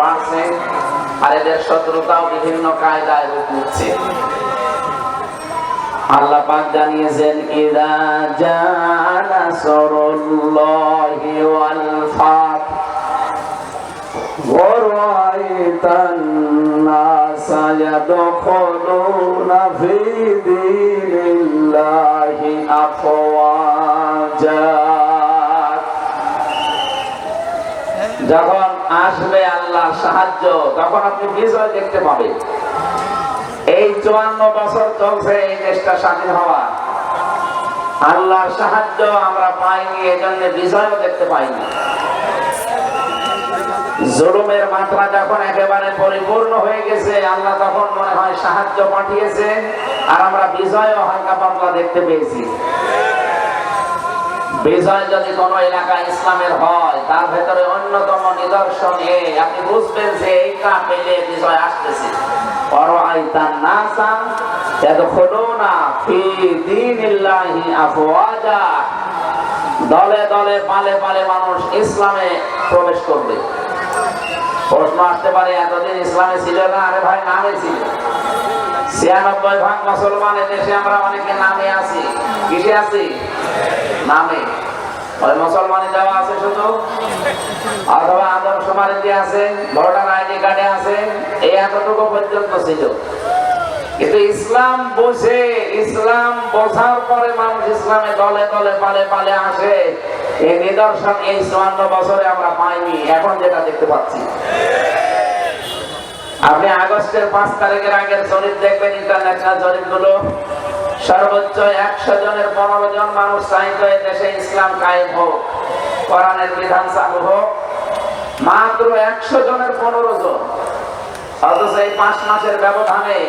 বাড়ছে আর এদের শত্রুতাও বিভিন্ন কায়দায় রূপ নিচ্ছে। জানিয়েছেন, ইদা জা নাসরুল্লাহি ওয়াল ফাত ওয়ারাইতান নাস ইয়াদখুলুনা ফি দীনিল্লাহি আফওয়াজা। যখন আসবে আল্লাহর সাহায্য তখন আপনি বিজয় দেখতে পাবেন। এই চুয়ান্ন বছর চলছে, এই দেশটা স্বাধীন হওয়া। আল্লাহর সাহায্য আমরা পাইনি এই জন্য বিজয়ও দেখতে পাইনি। জুলুমের মাত্রা যখন একেবারে পরিপূর্ণ হয়ে গেছে, আল্লাহ তখন মনে হয় সাহায্য পাঠিয়েছে, আর আমরা বিজয়ও হালকা পাতলা দেখতে পেয়েছি। বিজয় যদি কোন এলাকা ইসলামের হয়, তার ভেতরে অন্যতম নিদর্শন এ, আপনি বুঝবেন যে এইটা পেলে বিজয় আসতেছে। দলে দলে, পালে পালে মানুষ ইসলামে প্রবেশ করবে। প্রশ্ন আসতে পারে, এতদিন ইসলামে ছিল না? আরে ভাই নামে ছিল। ছিয়ানব্বই ভাগ মুসলমান দেশে আমরা অনেকে নামে আছি। কিসে আছি? নামে। মুসলমানে আছে শুধু? অথবা আছে? ভোটার আইডি কার্ডে আছে? এই এতটুকু পর্যন্ত ছিল। কিন্তু ইসলাম ইসলাম বোঝার পরে মানুষ ইসলামে দলে দলে পালে পালে আসে। এই নিদর্শন এই চুয়ান্ন বছরে আমরা পাইনি, এখন যেটা দেখতে পাচ্ছি। আপনি আগস্টের পাঁচ তারিখের আগের জরিপ দেখবেন, ইন্টারন্যাশনাল জরিপগুলো সর্বোচ্চ একশো জনের পনেরো জন মানুষ এই দেশে ইসলাম কায়েম হোক। কোরআনের বিধান চালু হোক। মাত্র একশো জনের পনেরো জন। অথচ এই পাঁচ মাসের ব্যবধানে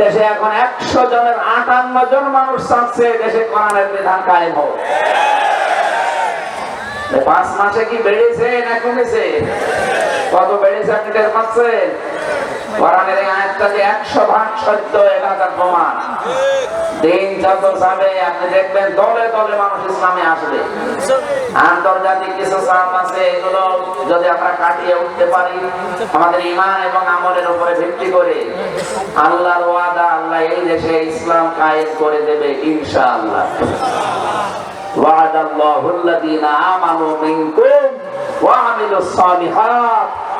দেশে এখন একশো জনের আটান্ন জন মানুষ চাচ্ছে দেশে কোরআনের বিধান কায়েম হোক। পাঁচ মাসে কি বেড়েছে না কমেছে? কত বেড়েছে আপনি টের পাচ্ছেন? কোরআনের এই আয়াতটা যে একশো ভাগ সত্য এটা তার প্রমাণ দিন যত যাবে আপনি দেখবেন দলে দলে মানুষ ইসলামে আসবে আন্তর্জাতিক কিছু চাপ আছে এগুলো যদি আমরা কাটিয়ে উঠতে পারি আমাদের ইমান এবং আমলের উপরে ভিত্তি করে আল্লাহর ওয়াদা আল্লাহ এই দেশে ইসলাম কায়েম করে দেবে ইনশাআল্লাহ وعد الله الذين آمنوا منكم وعملوا الصالحات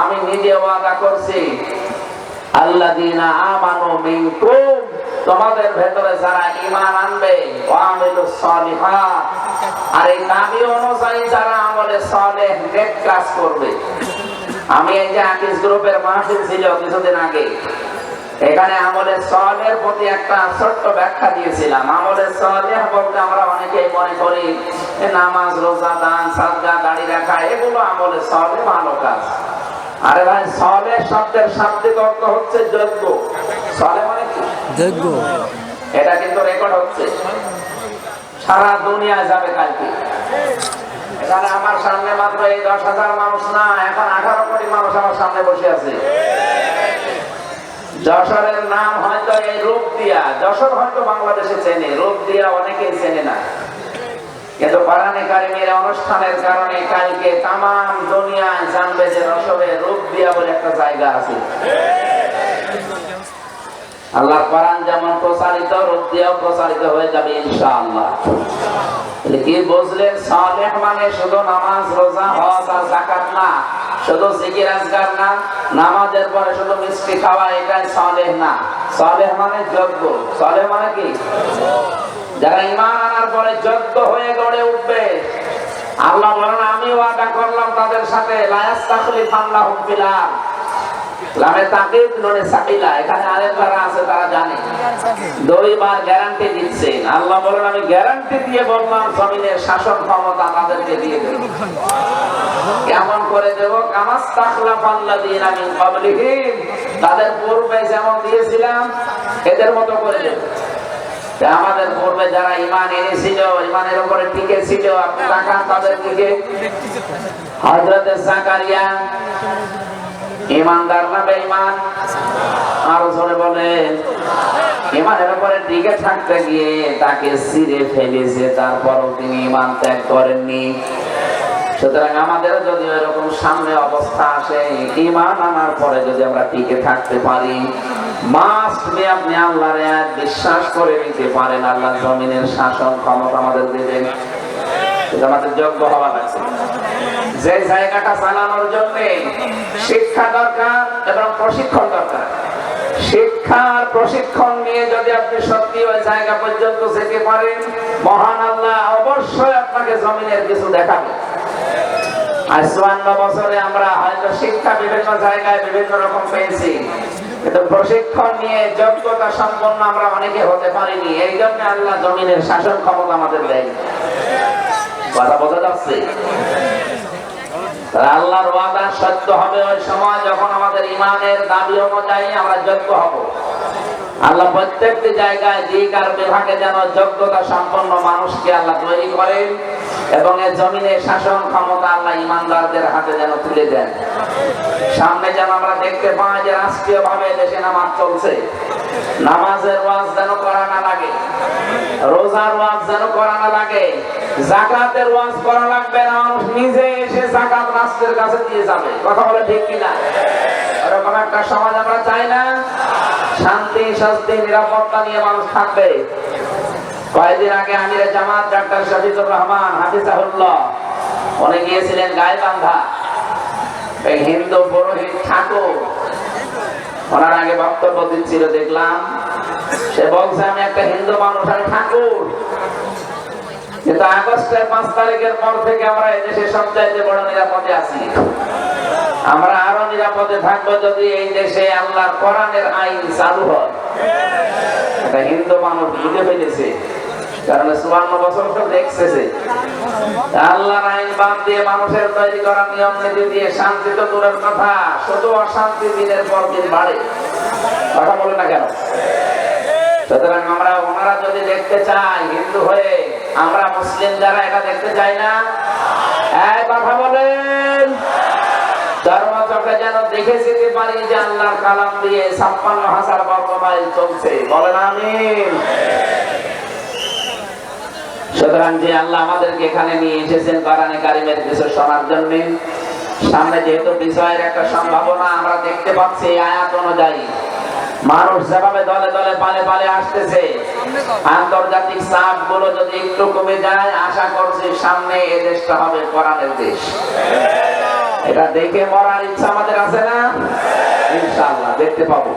আমি নিজে ওয়াদা করছি এখানে আমলে সলের প্রতি একটা ছোট্ট ব্যাখ্যা দিয়েছিলাম। আমলে সলেহ বলতে আমরা অনেকেই মনে করি নামাজ, রোজা, দান, সাদগা, দাড়ি রাখা, এগুলো আমলে সলে ভালো কাজ। আরে ভাই সলে শব্দের শাব্দিক অর্থ হচ্ছে যোগ্য সলে মানে কি? যোগ্য এটা কিন্তু রেকর্ড হচ্ছে। সারা দুনিয়ায় যাবে কালকে। এখানে আমার সামনে মাত্র এই দশ হাজার মানুষ না এখন আঠারো কোটি মানুষ আমার সামনে বসে আছে। যশোরের নাম হয়তো এই রূপ দিয়া যশোর হয়তো বাংলাদেশে চেনে রূপ দিয়া অনেকেই চেনে না। কিন্তু কোরআনে কারিমের অনুষ্ঠানের কারণে কালকে তাম দুনিয়ায় জানবে যে যশোরে রূপ দিয়া বলে একটা জায়গা আছে। আল্লাহ কোরআন যেমন প্রচারিত রূপ দিয়েও প্রচারিত হয়ে যাবে ইনশাআল্লাহ। কি বুঝলেন সালেহ মানে শুধু নামাজ, রোজা, হজ আর যাকাত না, শুধু জিকির, আজকার না, নামাজের পরে শুধু মিষ্টি খাওয়া এটাই সালেহ না। সালেহ মানে যোগ্য সালেহ মানে কি? যারা ইমান আনার পরে যোগ্য হয়ে গড়ে উঠবে, আল্লাহ বলেন, আমি ওয়াদা করলাম তাদের সাথে সাকিলা, এখানে যারা আছে, তারা জানে। গ্যারান্টি দিচ্ছেন। আল্লাহ বলেন, আমি গ্যারান্টি দিয়ে বললাম, জমিনের শাসন ক্ষমতা দিয়ে দেব। কেমন করে দেব? কামাস তাখলাফাল্লাযীনা আমি ক্বাবলিহিম। তাদের পূর্বে যেমন দিয়েছিলাম, এদের মতো করে দেব। আমাদের পূর্বে যারা ইমান এনেছিল, ইমানের উপরে টিকে ছিল, আপনি তাকান তাদের দিকে। হযরতে জাকারিয়া, ইমানদার না বেঈমান? আরও জোরে বলেন। ইমানের উপরে টিকে থাকতে গিয়ে তাকে সিরে ফেলেছে, তারপরও তিনি ইমান ত্যাগ করেননি। সুতরাং আমাদের যদি এরকম সামনে অবস্থা আসে ইমান আনার পরে যদি আমরা টিকে থাকতে পারি, মাস্ট আপনি আল্লাহর বিশ্বাস করে নিতে পারেন আল্লাহ জমিনের শাসন ক্ষমতা আমাদের দেবেন আমাদের যোগ্য হওয়া লাগছে যে জায়গাটা চালানোর জন্য শিক্ষা দরকার এবং প্রশিক্ষণ দরকার। শিক্ষার প্রশিক্ষণ নিয়ে যদি আপনি সত্যি ওই জায়গা পর্যন্ত যেতে পারেন, মহান আল্লাহ অবশ্যই আপনাকে জমিনের কিছু দেখাবে। আর চুয়ান্ন বছরে আমরা হয়তো শিক্ষা বিভিন্ন জায়গায় বিভিন্ন রকম পেয়েছি। কিন্তু প্রশিক্ষণ আল্লাহর ওয়াদা সত্য হবে ওই সময় যখন আমাদের ইমানের দাবি অনুযায়ী আমরা যোগ্য হব। আল্লাহ প্রত্যেকটি জায়গায় দিক আর বিভাগে যেন যোগ্যতা সম্পন্ন মানুষকে আল্লাহ তৈরি করেন। এবং এই জমিনে শাসন ক্ষমতা আল্লাহ ইমানদারদের হাতে যেন তুলে দেন। সামনে যেন আমরা দেখতে পাই যে রাষ্ট্রীয় ভাবে দেশে নামাজ চলছে। নামাজের ওয়াজ যেন করা না লাগে, রোজার ওয়াজ যেন করা না লাগে, জাকাতের ওয়াজ করা লাগবে না, মানুষ নিজে এসে জাকাত রাষ্ট্রের কাছে দিয়ে যাবে। কথা বলে ঠিক কিনা? এরকম একটা সমাজ আমরা চাই না? শান্তি শান্তি নিরাপত্তা নিয়ে মানুষ থাকবে। কয়েকদিন আগে আমির জামাত ডাক্তার শফিকুর রহমান হাফিজাহুল্লাহ। উনি গিয়েছিলেন গাইবান্ধা। এই হিন্দু পুরোহিত ঠাকুর। ওনার আগে বক্তব্য দিচ্ছিল, দেখলাম সে বলছে, আমি একটা হিন্দু মানুষ, আমি ঠাকুর। কিন্তু আগস্টের পাঁচ তারিখের পর থেকে আমরা এদেশে সবচাইতে বড় নিরাপদে আছি। আমরা আরও নিরাপদে থাকব যদি এই দেশে আল্লাহর কোরআনের আইন চালু হয়। হিন্দু মানুষ বুঝে ফেলেছে। সুতরাং আমরা ওনারা যদি দেখতে চাই, হিন্দু হয়ে, আমরা মুসলিম যারা এটা দেখতে চাই না? কথা বলেন। যেন দেখে যেতে পারি যে আল্লাহর কালাম দিয়ে ছাপ্পান্ন হাজার বর্গ মাইল চলছে। বলেন আমিন। সুতরাং যে আল্লাহ আমাদেরকে এখানে নিয়ে এসেছেন কারিমের কিছু শোনার জন্য, সামনে যেহেতু বিষয়ের একটা সম্ভাবনা আমরা দেখতে পাচ্ছি আয়াত অনুযায়ী, মানুষ যেভাবে দলে দলে পালে পালে আসতেছে, আন্তর্জাতিক চাপগুলো যদি একটু কমে যায়, আশা করছি সামনে এ দেশটা হবে কোরআনের দেশ। এটা দেখে মরার ইচ্ছা আমাদের আছে না? ইনশাআল্লাহ, দেখতে পাবো।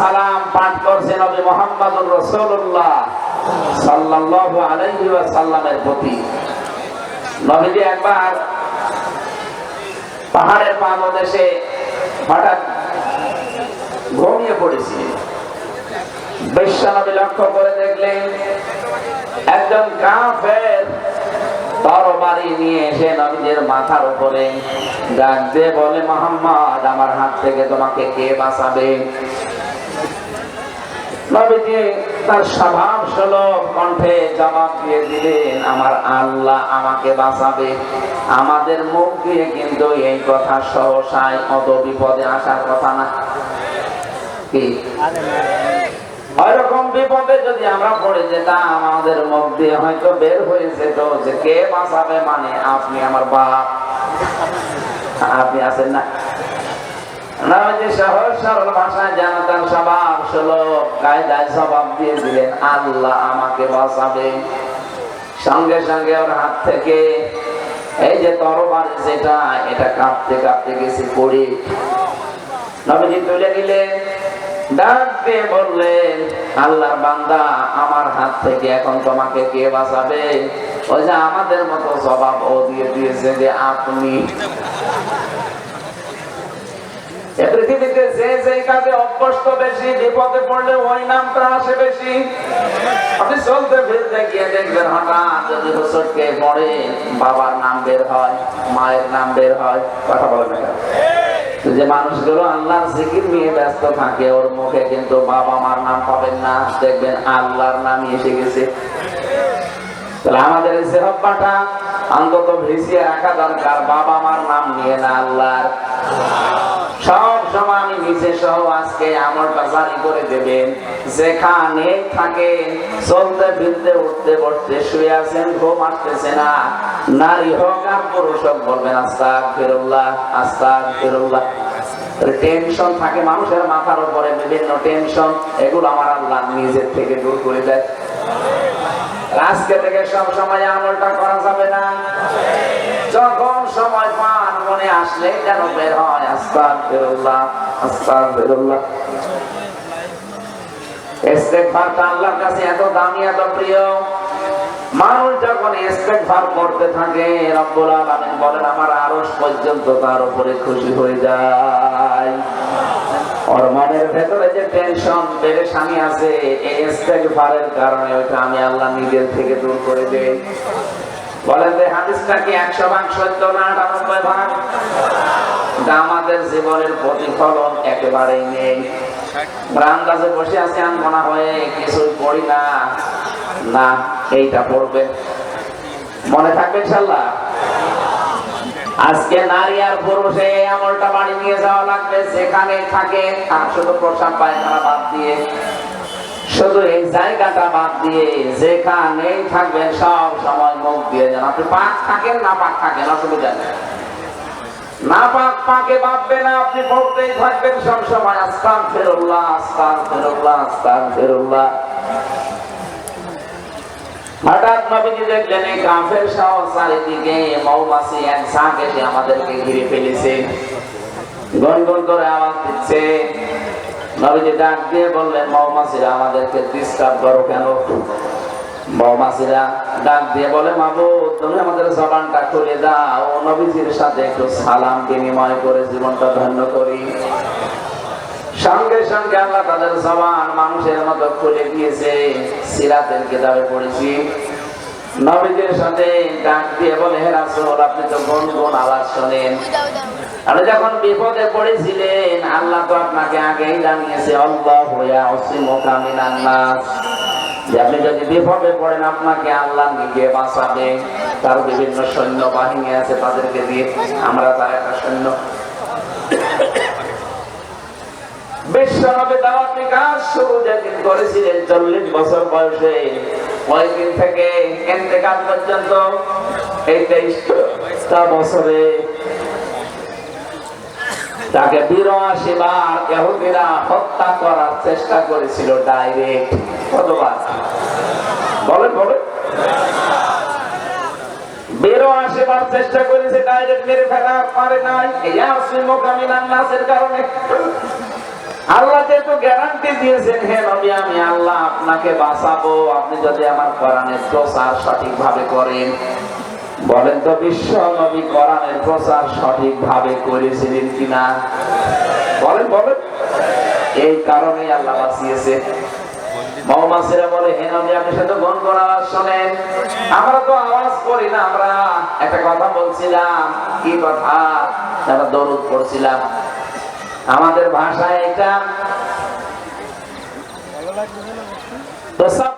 সালাম পাঠ নবী সাল্লাল্লাহু আলাইহি প্রতি। নবীজি একবার পাহাড়ের পাদদেশে হঠাৎ ঘুমিয়ে পড়েছিলেন। বিশ্বনবী লক্ষ্য করে দেখলেন, একজন কাফের তরবারি নিয়ে এসে নবীদের মাথার উপরে ডাক দিয়ে বলে, মোহাম্মদ, আমার হাত থেকে তোমাকে কে বাঁচাবে? তার স্বভাব সুলভ কণ্ঠে জবাব দিয়ে দিলেন, আমার আল্লাহ আমাকে বাঁচাবে। আমাদের মুখ দিয়ে কিন্তু এই কথা সহসায় অত বিপদে আসার কথা না। কি? ওইরকম বিপদে যদি আমরা পড়ে যেতাম, আমাদের মুখ দিয়ে হয়তো বের হয়ে যেত যে কে বাঁচাবে মানে আপনি আমার বাপ। আপনি আছেন না? দিয়ে দিলেন, আল্লাহ আমাকে বাঁচাবে। সঙ্গে সঙ্গে ওর হাত থেকে এই যে তরবারি যেটা, এটা কাঁপতে কাঁপতে গেছে, পড়ে। নবীজি তুলে নিলেন। ডাক দিয়ে বললেন আল্লাহর বান্দা, আমার হাত থেকে এখন তোমাকে কে বাঁচাবে? ওই যে আমাদের মতো স্বভাব ও দিয়ে দিয়েছে যে আপনি। পৃথিবীতে যে যে কাজে অভ্যস্ত বেশি, বিপদে পড়লে ওই নামটা আসে বেশি। আপনি চলতে ফিরতে গিয়ে দেখবেন হঠাৎ যদি পড়ে, বাবার নাম বের হয়, মায়ের নাম বের হয়। কথা বলে না কেন? যে মানুষগুলো আল্লাহ জিকির নিয়ে ব্যস্ত থাকে, ওর মুখে কিন্তু বাবা মার নাম পাবেন না। দেখবেন আল্লাহর নাম এসে গেছে। তাহলে আমাদের এই সেহব্বাটা অন্তত ভিসিয়ে রাখা দরকার। বাবা মার নাম নিয়ে না, আল্লাহর। সব সময় আমি নিজে সহ আজকে আমলটা জারি করে দেবেন। যেখানে থাকেন, চলতে, ফিরতে, উঠতে, বসতে, শুয়ে আছেন, ঘুম আসতেছে না। নারী হোক আর পুরুষ হোক বলবেন আস্তাক ফিরুল্লাহ আস্তাক ফিরুল্লাহ টেনশন থাকে মানুষের মাথার উপরে, বিভিন্ন টেনশন এগুলো আমার আল্লাহ নিজের থেকে দূর করে দেয়। আজকে থেকে সব সময় আমলটা করা যাবে না। যখন সময় পান মনে আসলে যেন বের হয় আস্তাক ফেরুল্লাহ ইস্তেগফারটা আল্লাহর কাছে এত দামি, এত প্রিয়। মানুষ যখন ইস্তেগফার করতে থাকে, রব্বুল আলামিন বলেন, আমার আরশ পর্যন্ত তার উপরে খুশি হয়ে যায়। ওর মনের ভেতরে যে টেনশন পেরেশানি আছে, এই ইস্তেগফারের কারণে ওইটা আমি আল্লাহ নিজের থেকে দূর করে দেই। বলেন যে হাদিসটা কি সত্য না আটানব্বই ভাগ? আমাদের জীবনের প্রতিফলন একেবারেই নেই। বসে আছি, আমি মনে হয় কিছুই পড়ি না। না, এইটা পড়বে। মনে থাকবে ইনশাল্লাহ? আজকে নারী আর পুরুষে এই আমলটা বাড়ি নিয়ে যাওয়া লাগবে, যেখানে থাকে শুধু প্রসাব পায়খানা বাদ দিয়ে। শুধু এই জায়গাটা বাদ দিয়ে যেখানেই থাকবেন, সব সময় মুখ দিয়ে যান আপনি পাক থাকেন, না পাক থাকেন, অসুবিধা নেই। না পাক পাকে ভাববে না আপনি পড়তেই থাকবেন, সব সময় আস্তান ফেরুল্লাহ আস্তান ফেরুল্লাহ আস্তান ফেরুল্লাহ। হঠাৎ নবীজি দেখলেন, এই কাফের সহ চারিদিকে, মৌমাছি এক এসে আমাদেরকে ঘিরে ফেলেছে। গনগন করে আওয়াজ দিচ্ছে। নবীজি ডাক দিয়ে বললেন মৌমাছিরা আমাদেরকে ডিস্টার্ব করো কেন? ডাক দিয়ে বলে, মাবু, তুমি আমাদের খুলে দাও। নবীজির সাথে একটু সালাম বিনিময় করে জীবনটা ধন্য করি। সঙ্গে সঙ্গে আল্লাহ তাদের মানুষের মতো খুলে দিয়েছে। সিরাতের পড়েছি। নবীদের সাথে ডাক দিয়ে বলে আপনি তো কোন আওয়াজ শোনেন। যখন বিপদে পড়েছিলেন, আল্লাহ তো আপনাকে আগেই জানিয়েছে, আল্লাহ হইয়া নাস। যে আপনি যদি বিপদে পড়েন, আপনাকে আল্লাহ নিজে বাঁচাবে। তার বিভিন্ন সৈন্য বাহিনী আছে তাদেরকে দিয়ে আমরা তার একটা সৈন্য। বিশ্বনবী করেছিলেন, চল্লিশ বছর বয়সে। ওই দিন থেকে পর্যন্ত এই তেইশটা বছরে তাকে বিরাশি বার ইহুদিরা হত্যা করার চেষ্টা করেছিল ডাইরেক্ট। কতবার? বলেন বলেন। বার চেষ্টা করেছে, ডাইরেক্ট মেরে ফেলা পারে নাই। কারণে। আল্লাহ যেহেতু গ্যারান্টি দিয়েছেন, হে নবী, আমি আল্লাহ আপনাকে বাঁচাবো। আপনি যদি আমার কোরআনের প্রচার সঠিকভাবে করেন বলেন তো বিশ্ব নবী কোরআনের প্রচার সঠিকভাবে করেছিলেন কিনা? বলেন বলেন। এই কারণে আল্লাহ বাঁচিয়েছে। একটা কথা বলছিলাম, কি কথা? দরুদ আমাদের ভাষায় এটা। সব